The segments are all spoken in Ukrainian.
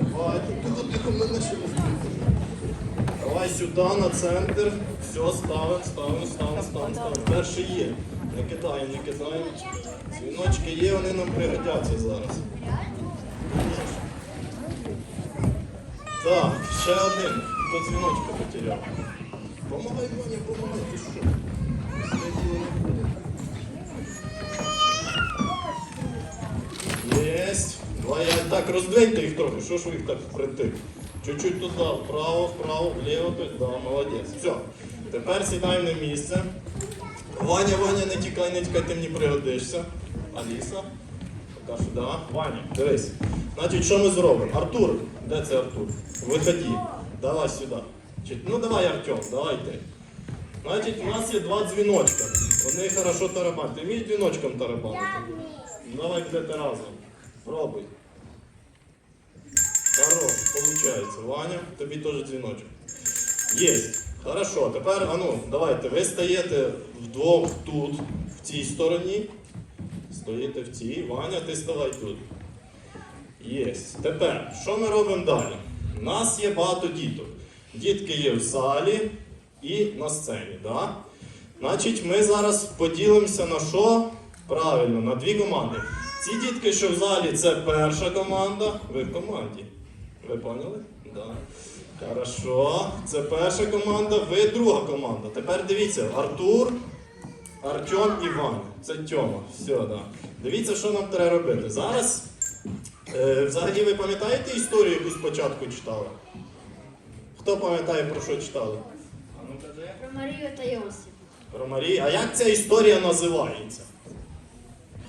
Давай, тихо, тихо, мене ще. Давай сюди, на центр. Все, ставимо, ставимо, ставимо, ставимо, ставимо. Перший є. Не кидаємо, не кидаємо. Дзвіночки є, вони нам пригодяться зараз. Так, ще один. Хто дзвіночка потеряв? Помагай, Ваня, помагай, ти що? Це діло не буде. Єсть. Давай я так роздвиньте їх трохи. Що ж ви їх так впритик? Чуть-чуть туди, вправо, вправо, вліво, то- да, молодець. Все. Тепер сідаємо на місце. Ваня, Ваня, не тікай, не тікай, ти мені пригодишся. Аліса. Пока що, да. Ваня, дивись. Значить, що ми зробимо? Артур, де це Артур? Виходи. Давай сюди. Чи- Ну давай, Артем, давай ти. Значить, у нас є два дзвіночка. Вони хорошо тарабанять. Ти вмієш дзвіночком тарабанити? Ну, Давай где-то разом. Пробуй. Хорош, получается. Ваня, тобі теж дзвіночок. Єсть. Хорошо, тепер, а ну, давайте, ви стаєте вдвох тут, в цій стороні. Стоїте в цій. Ваня, ти ставай тут. Єсть. Тепер, що ми робимо далі? У нас є багато діток. Дітки є в залі і на сцені. Да? Значить, ми зараз поділимося на що? Правильно, на дві команди. Ці дітки, що в залі, це перша команда. Ви в команді. Ви поняли? Да. Хорошо. Це перша команда, ви друга команда. Тепер дивіться, Артур, Артем і Ваня. Це Тьома. Все, да. Дивіться, що нам треба робити. Зараз. Е, взагалі, ви пам'ятаєте історію, яку спочатку читали? Хто пам'ятає, про що читали? Ну. Про Марію та Йосип. Про Марію. А як ця історія називається?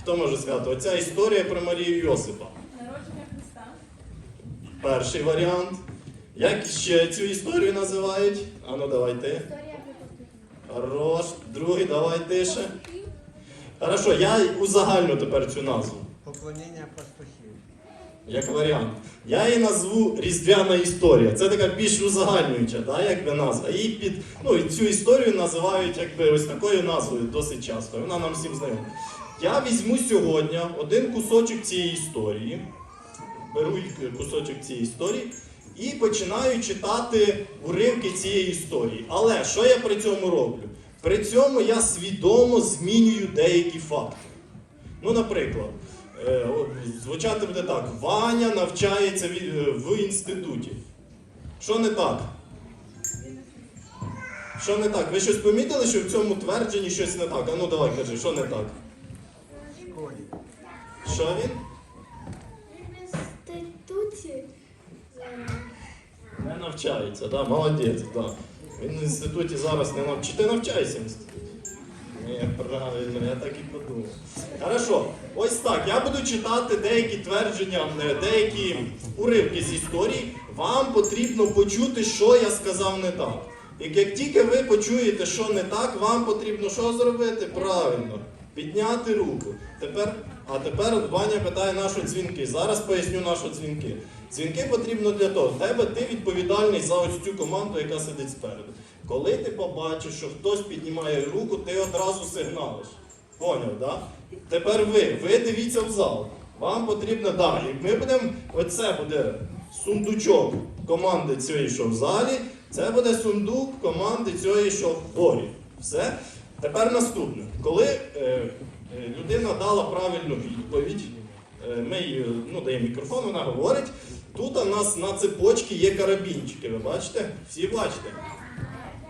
Хто може сказати? Оця історія про Марію Йосипа. Народження Христа. Перший варіант. Як ще цю історію називають? Ану, давай ти. Історія. Хорош. Другий, давай ти ще. Хорошо, я узагальню тепер цю назву. Поклоніння пастухів. Як варіант. Я її назву Різдвяна історія. Це така більш узагальнююча, да, якби назва. Її під, ну, і цю історію називають якби, ось такою назвою досить часто. Вона нам всім знайома. Я візьму сьогодні один кусочок цієї історії, беру кусочок цієї історії і починаю читати уривки цієї історії. Але що я при цьому роблю? При цьому я свідомо змінюю деякі факти. Ну, наприклад, е, звучати буде так: Ваня навчається е, в інституті. Що не так? Що не так? Ви щось помітили, що в цьому твердженні щось не так? А ну давай кажи, що не так? В школі. Що він? В інституті. Не навчається, да? молодець, да. Він в інституті зараз не навчається. Чи ти навчаєшся в інституті? Ні, правильно, я так і подумав. Хорошо, ось так. Я буду читати деякі твердження, деякі уривки з історії. Вам потрібно почути, що я сказав не так. І як тільки ви почуєте, що не так, вам потрібно що зробити? Правильно. Підняти руку. Тепер, а тепер Ваня питає нашу дзвінки. Зараз поясню нашу дзвінки. Дзвінки потрібно для того. Тебе ти відповідальний за ось цю команду, яка сидить спереду. Коли ти побачиш, що хтось піднімає руку, ти одразу сигналиш. Поняв, да? Тепер ви, ви дивіться в зал. Вам потрібно далі. Ми будемо, оце буде сундучок команди цієї, що в залі. Це буде сундук команди цієї, що в хорі. Все. Тепер наступне. Коли е, е, людина дала правильну відповідь, е, ми їй ну, даємо мікрофон, вона говорить. Тут у нас на цепочці є карабінчики. Ви бачите? Всі бачите?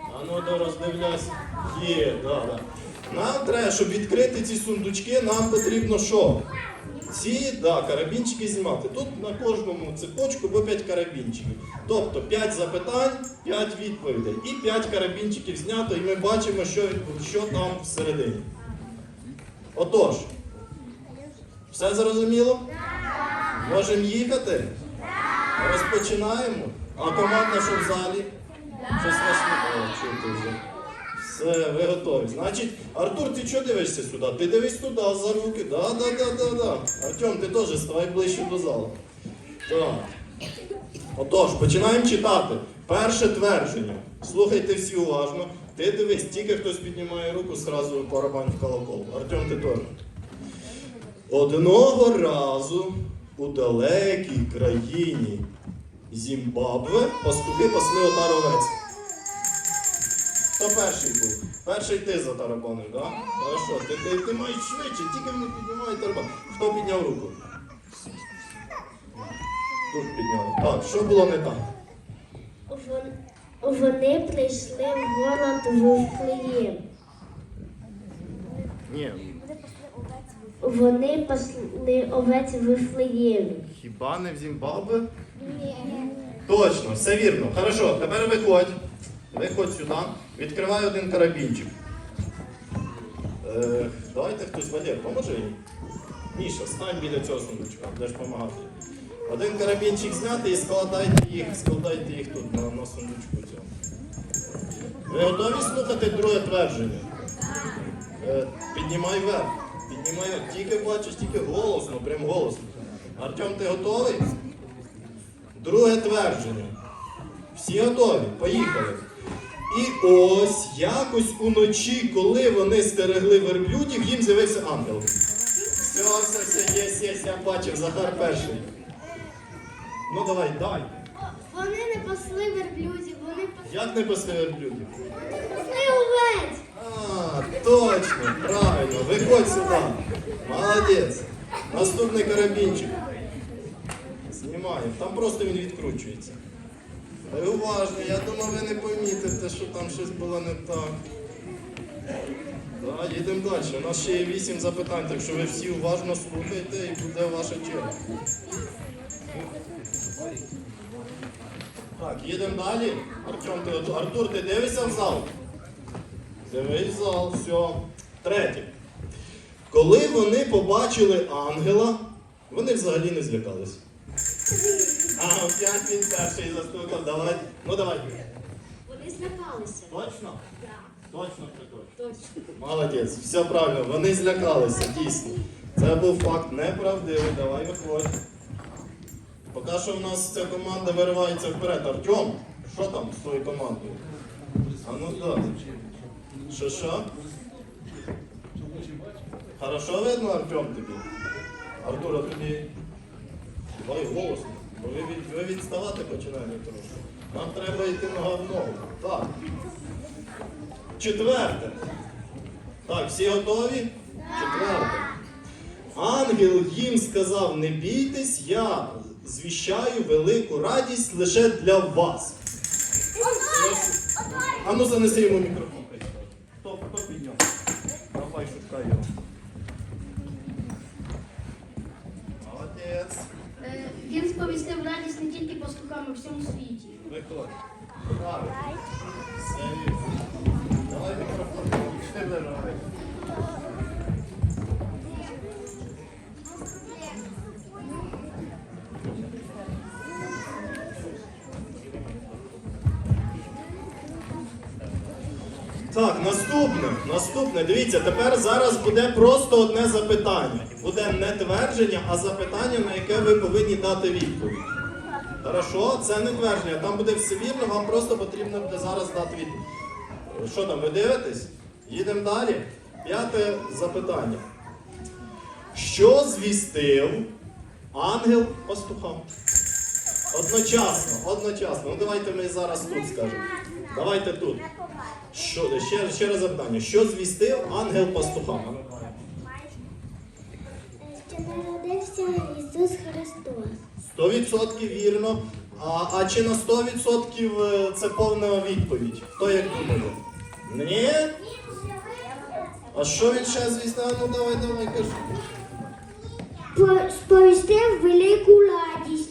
А ну да, роздивляйся. Є, да, да. Нам треба, щоб відкрити ці сундучки, нам потрібно що? Ці да, карабінчики знімати. Тут на кожному цепочку по 5 карабінчиків. Тобто 5 запитань, 5 відповідей. І 5 карабінчиків знято, і ми бачимо, що, що там всередині. Отож, все зрозуміло? Можемо їхати? Розпочинаємо. А команда що в залі? Щось вас не чути вже. Все, ви готові. Значить, Артур, ти чого дивишся сюди? Ти дивись туди за руки. Да, да, да, да, да. Артем, ти теж ставай ближче до залу. Так. Отож, починаємо читати. Перше твердження. Слухайте всі уважно. Ти дивись, тільки хтось піднімає руку, зразу барабан в колокол. Артем, ти теж. Одного разу у далекій країні Зімбабве пастухи пасли отар овець. Хто перший був? Перший ти затарабаниш, так? Да? Хорошо, ти, ти, ти маєш швидше, тільки вони піднімають тарабан. Хто підняв руку? Тут підняли. Так, що було не так? Вони прийшли в город Вифлеєм. Ні. Вони пасли овець в Вифлеємі. Хіба не в Зімбабве? Точно, все вірно. Хорошо, тепер виходь. Виходь сюди. Відкривай один карабінчик. Е, давайте хтось, Валер, поможи їй. Міша, стань біля цього сундучка, будеш допомагати. Один карабінчик зняти і складайте їх, складайте їх тут на, на сундучку цьому. Ви готові слухати друге твердження? Е, піднімай вверх. Піднімай вверх. Тільки бачиш, тільки голосно, прям голосно. Артем, ти готовий? Друге твердження. Всі готові? Поїхали. І ось якось уночі, коли вони стерегли верблюдів, їм з'явився ангел. Все, все, все, єс, єс, я бачив, Захар перший. Ну давай, давай. Вони не пасли верблюдів, вони пасли, Як не пасли верблюдів? пасли овець. А, точно, правильно, виходь сюди. Молодець. Наступний карабінчик. Знімаємо. Там просто він відкручується. Ви уважно, я думав, ви не помітите, що там щось було не так. Так, їдемо далі. У нас ще є вісім запитань, так що ви всі уважно слухайте і буде ваша черга. Так, їдемо далі. Артем, ти. Артур, ти дивишся в зал? Дивись зал, все. Третє. Коли вони побачили ангела, вони взагалі не злякались. А, опять він перший застукав. Давай. Ну давай. Вони злякалися. Точно? Точно прикольно. Точно. Молодець, все правильно, вони злякалися, дійсно. Це був факт неправдивий, давай виходь. Поки що в нас ця команда виривається вперед. Артем, що там з твоєю командою? А ну так. Що що? Хорошо видно, Артем, тобі? Артура, тобі. Давай голосно. Бо ви, від, ви відставати починаєте трошки. Нам треба йти нога в ногу. Так. Четверте. Так, всі готові? Четверте. Ангел їм сказав: не бійтесь, я звіщаю велику радість лише для вас. А ну занеси йому мікрофон. Хто, хто підняв? Давай шукай його. Молодець. Е, Сповістив радість не тільки пастухам, а всьому світі. Виходь. Давай мікрофон. Ти вирвай. Так, наступне, наступне. Дивіться, тепер зараз буде просто одне запитання. Буде не твердження, а запитання, на яке ви повинні дати відповідь. Хорошо, це не твердження, там буде все вірно, вам просто потрібно буде зараз дати відповідь. Що там, ви дивитесь? Їдемо далі. П'яте запитання. Що звістив ангел пастухам? Одночасно, одночасно. Ну давайте ми зараз тут скажемо. Давайте тут. Що, ще, ще раз запитання. Що звістив ангел пастухам? Що народився Ісус Христос. 100% вірно. А, а чи на 100% е, це повна відповідь? Хто як думає? Ні? А що він ще звісно? Ну давай, давай, кажи. Сповістив велику радість.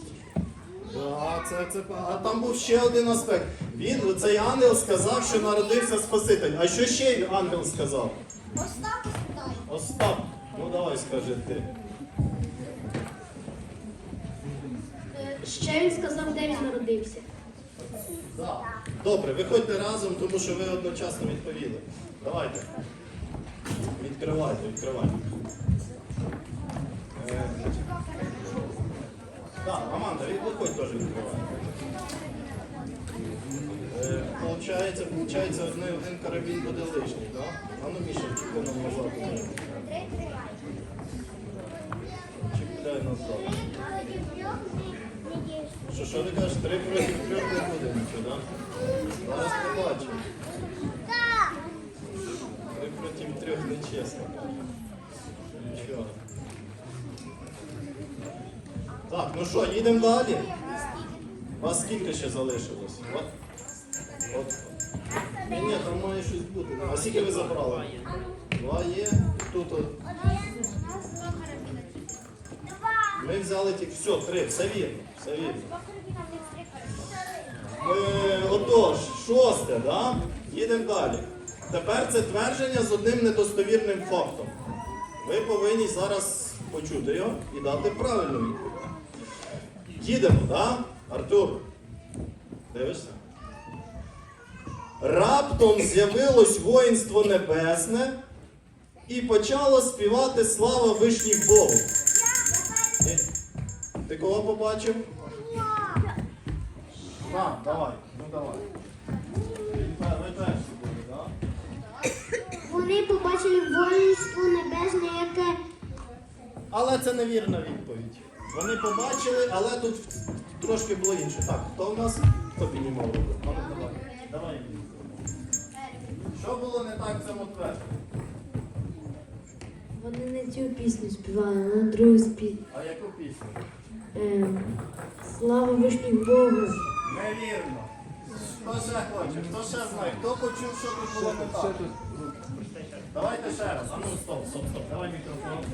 Да, це, це, а там був ще один аспект. Він, цей ангел сказав, що народився Спаситель. А що ще ангел сказав? Остап спитай. Остап, ну давай скажи ти. Ще він сказав, де він народився. Да. Добре, виходьте разом, тому що ви одночасно відповіли. Давайте. Відкривайте, відкривайте. Е, Так, Аманда, від- виходь теж відкривай. Е, Получається, получається, один, один карабін буде лишній, так? А ну, Міша, чіпи нам назад. Чіпляй назад. Що, що ти кажеш, три проти трьох не буде нічого, так? Зараз побачимо. Три проти трьох нечесно. Нічого. Так, ну що, їдемо далі? У вас скільки ще залишилось? От. От. Ні, ні, там має щось бути. А скільки ви забрали? Два є. Тут от. Ми взяли тільки. Все, три, все вірно. Все вірно. Е, отож, шосте, да? Їдемо далі. Тепер це твердження з одним недостовірним фактом. Ви повинні зараз почути його і дати правильну відповідь. Їдемо, да? Артур? Дивишся? Раптом з'явилось воїнство небесне і почало співати слава вишніх Богу. Ні? Ти кого побачив? На, давай, ну давай. Ви перші були, так? Вони побачили воїнство небесне, яке Але це невірна відповідь. Вони побачили, але тут трошки було інше. Так, хто в нас? Хто піднімав руку? Давай. Давай. Що було не так в цьому твердженні? Вони не цю пісню співали, а другу спів. А яку пісню? Ем, Слава вишній Богу. Невірно. Хто ще хоче? Хто ще знає? Хто почув, що тут було не так? Давайте ще раз. А ну стоп, стоп, стоп. Давай мікрофон.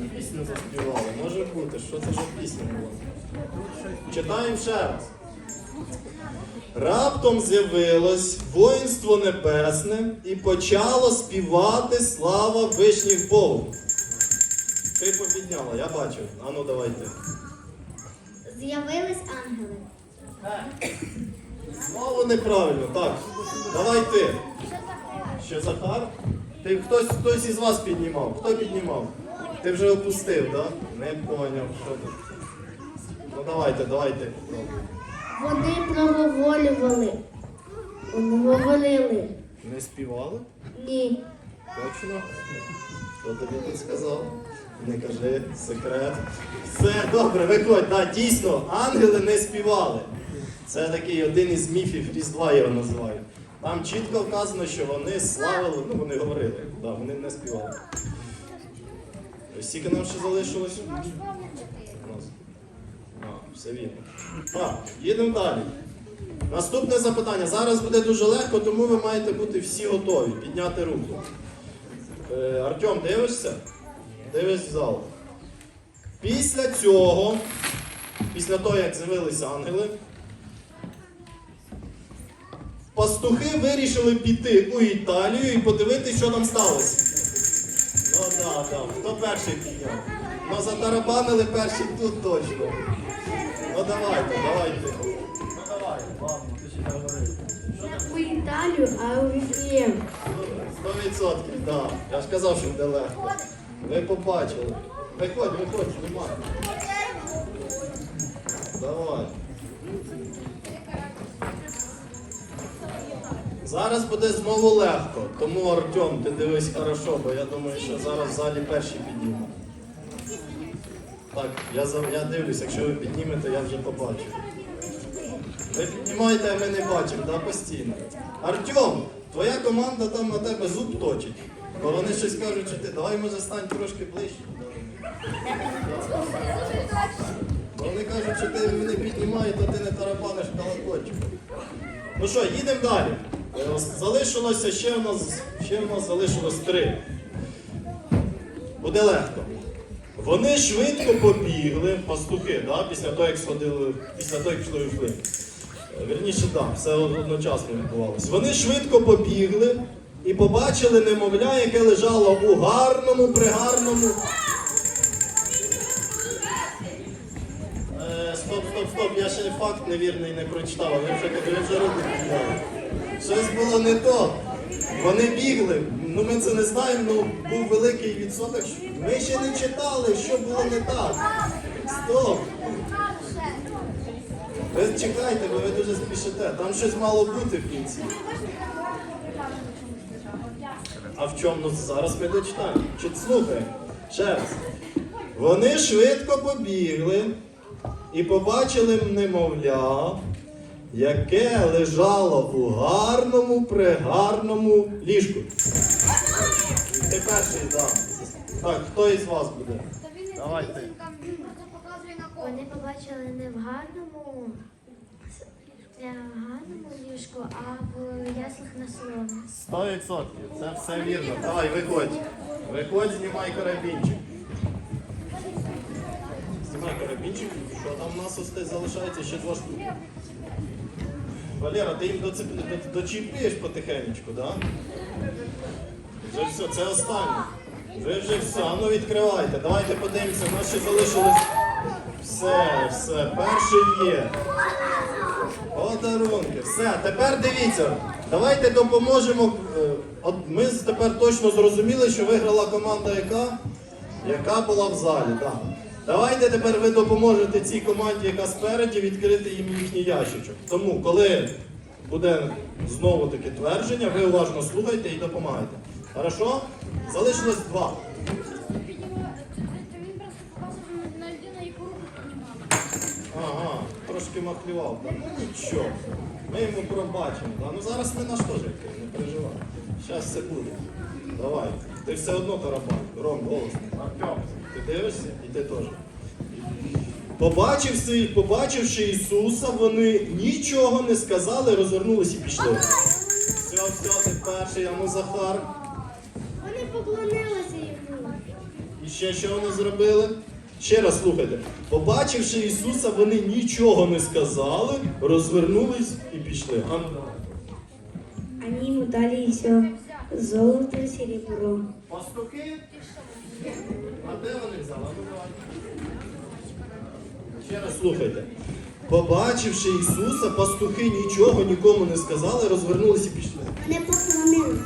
Пісню заспівали. Може бути. Що це за пісня була? Читаємо ще раз. Раптом з'явилось воїнство небесне і почало співати слава вишніх Богу. Ти попідняла, я бачив. А ну давайте. з'явились ангели. Знову неправильно, так. Давай ти. Ще Захар? Ти хтось, хтось із вас піднімав. Хто піднімав? Ти вже опустив, так? Не поняв, що тут. Ну давайте, давайте. Вони проговорювали. Говорили. Не співали? Ні. Точно? Хто тобі тут сказав? Не кажи, секрет. Все, добре, виходь, да, дійсно, ангели не співали. Це такий один із міфів Різдва його називають. Там чітко вказано, що вони славили, ну вони говорили, да, вони не співали. Скільки нам ще залишилось? А, все вірно. Так, їдемо далі. Наступне запитання. Зараз буде дуже легко, тому ви маєте бути всі готові. Підняти руку. Е, Артем, дивишся? Дивись в зал. Після цього, після того, як з'явилися ангели, пастухи вирішили піти у Італію і подивитися, що там сталося. Так. Хто перший підняв? Ну затарабанили перший тут точно. Ну давайте, давайте. Ну давай, ладно, ти ще там? У Італію, а у Віфлієм. Сто відсотків, так. Я ж казав, що буде легко. Ви побачили. Виходь, виходь, знімай. Давай. Зараз буде знову легко, тому Артем, ти дивись хорошо, бо я думаю, що зараз в залі перші піднімуть. Так, я, я дивлюсь, якщо ви піднімете, я вже побачу. Ви піднімаєте, а ми не бачимо, да, постійно. Артем, твоя команда там на тебе зуб точить. Бо вони щось кажуть, що ти давай може стань трошки ближче. Бо вони кажуть, що ти не піднімаєш, то ти не тарабаниш колокольчиком. Ну що, їдемо далі. Е, Залишилося ще в нас, ще в нас залишилось три. Буде легко. Вони швидко побігли, пастухи, да, після того, як сходили, після того, як пішли в Флин. Вірніше, так, все одночасно відбувалося. Вони швидко побігли і побачили немовля, яке лежало у гарному, пригарному. Е, стоп, стоп, стоп, я ще факт невірний не прочитав, ви вже, вже руку. Щось було не то. Вони бігли, ну ми це не знаємо, ну був великий відсоток. Ми ще не читали, що було не так. Стоп! Ви чекайте, бо ви дуже спішите. Там щось мало бути в кінці. А в чому? Ну зараз ми дочитаємо. Чи слухаємо? Ще раз. Вони швидко побігли і побачили немовля, яке лежало у гарному, пригарному ліжку. Ти перший, так. Так, хто із вас буде? Давайте. Вони побачили не в гарному, не в гарному ліжку, а в яслах на соломі. Сто відсотків, це все вірно. Давай, виходь. Виходь, знімай карабінчик. Знімай карабінчик. Що там у нас залишається ще два штуки. Валера, ти їм доцеп... до- дочіпуєш потихенечку? Да? Вже все, це останнє. Ви вже все, а ну відкривайте. Давайте подивимося, у нас ще залишилось. Все, все, перший є. Подарунки. Все, тепер дивіться. Давайте допоможемо. е, От ми тепер точно зрозуміли, що виграла команда яка? Яка була в залі. Так. Давайте тепер ви допоможете цій команді, яка спереді, відкрити їм їхній ящичок. Тому, коли буде знову таке твердження, ви уважно слухайте і допомагайте. Хорошо? Залишилось два. Ага, трошки махлював. Та ну нічого. Ми йому пробачимо. Да? Ну зараз ми наш теж не переживай. Зараз все буде. Давай. Ти все одно тарабан. Ром, голосно. Артем, ти дивишся? І ти теж. Побачивши, побачивши Ісуса, вони нічого не сказали, розвернулись і пішли. Все, все, ти перший, а ну Захар. Вони поклонилися йому. І ще що вони зробили? Ще раз слухайте. Побачивши Ісуса, вони нічого не сказали, розвернулись і пішли. А. Они ему дали все золото, серебро. Пастухи? А де вони взяли? А давай. Ще раз слухайте. Побачивши Ісуса, пастухи нічого нікому не сказали, розвернулись і пішли. Вони поклонились.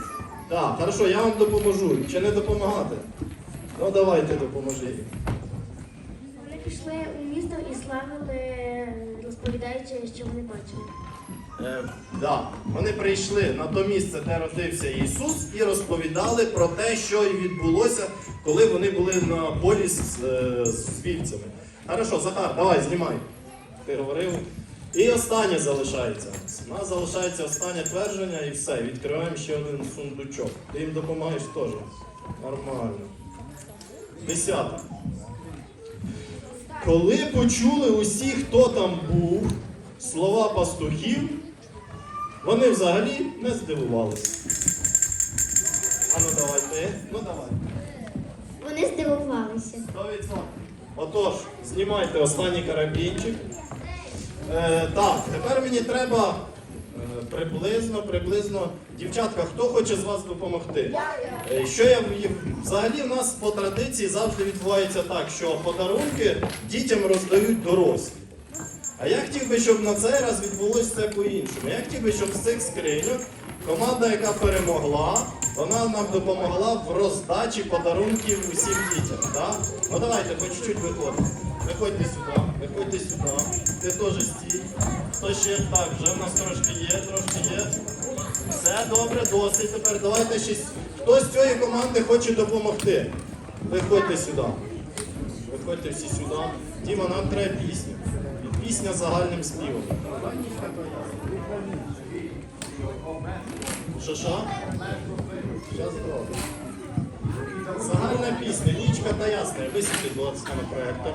Так, хорошо, я вам допоможу. Чи не допомагати? Ну давайте допоможіть. Вони пішли у місто і славили, розповідаючи, що вони бачили. Е, да. Вони прийшли на то місце, де родився Ісус, і розповідали про те, що відбулося, коли вони були на полі з, е, з вівцями. Хорошо, Захар, давай, знімай. Ти говорив. І останнє залишається. У нас залишається останнє твердження і все. Відкриваємо ще один сундучок. Ти їм допомагаєш теж. Нормально. Десяте. Коли почули усі, хто там був, слова пастухів, вони взагалі не здивувалися. А ну давай ти. Ну давай. Вони здивувалися. 100%. Отож, знімайте останній карабінчик. Е, так, тепер мені треба е, приблизно, приблизно. Дівчатка, хто хоче з вас допомогти? Е, що я взагалі в нас по традиції завжди відбувається так, що подарунки дітям роздають дорослі. А я хотів би, щоб на цей раз відбулося це по-іншому. Я хотів би, щоб з цих скриньок команда, яка перемогла, вона нам допомогла в роздачі подарунків усім дітям. Так? Ну давайте, по чуть-чуть виходьте. Виходьте сюди, виходьте сюди. Ти теж стій. Хто ще? Так, вже в нас трошки є, трошки є. Все добре, досить. Тепер давайте ще. Хто з цієї команди хоче допомогти? Виходьте сюди. Виходьте всі сюди. Діма, нам треба пісню. Пісня загальним співом. Що що? Щас зробимо. Загальна пісня, нічка та ясна. Висвітліть, будь ласка, на проєктор.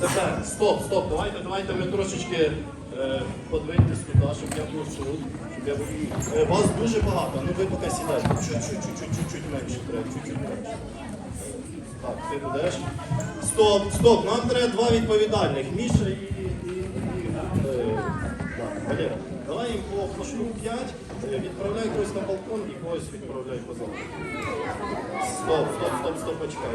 Тепер, стоп, стоп, давайте, давайте ми трошечки е, подвиньтесь туди, щоб я був. Щоб я. Е, вас дуже багато, ну ви поки сідайте. Чуть-чуть, чуть-чуть, чуть-чуть менше треба, чуть-чуть менше. Так, ти будеш. Стоп, стоп, нам треба два відповідальних. Міша і. і, і, е, да. Давай їм по, пошлю штук 5, е, відправляй когось на балкон і когось відправляй поза. Стоп, стоп, стоп, стоп, почекай.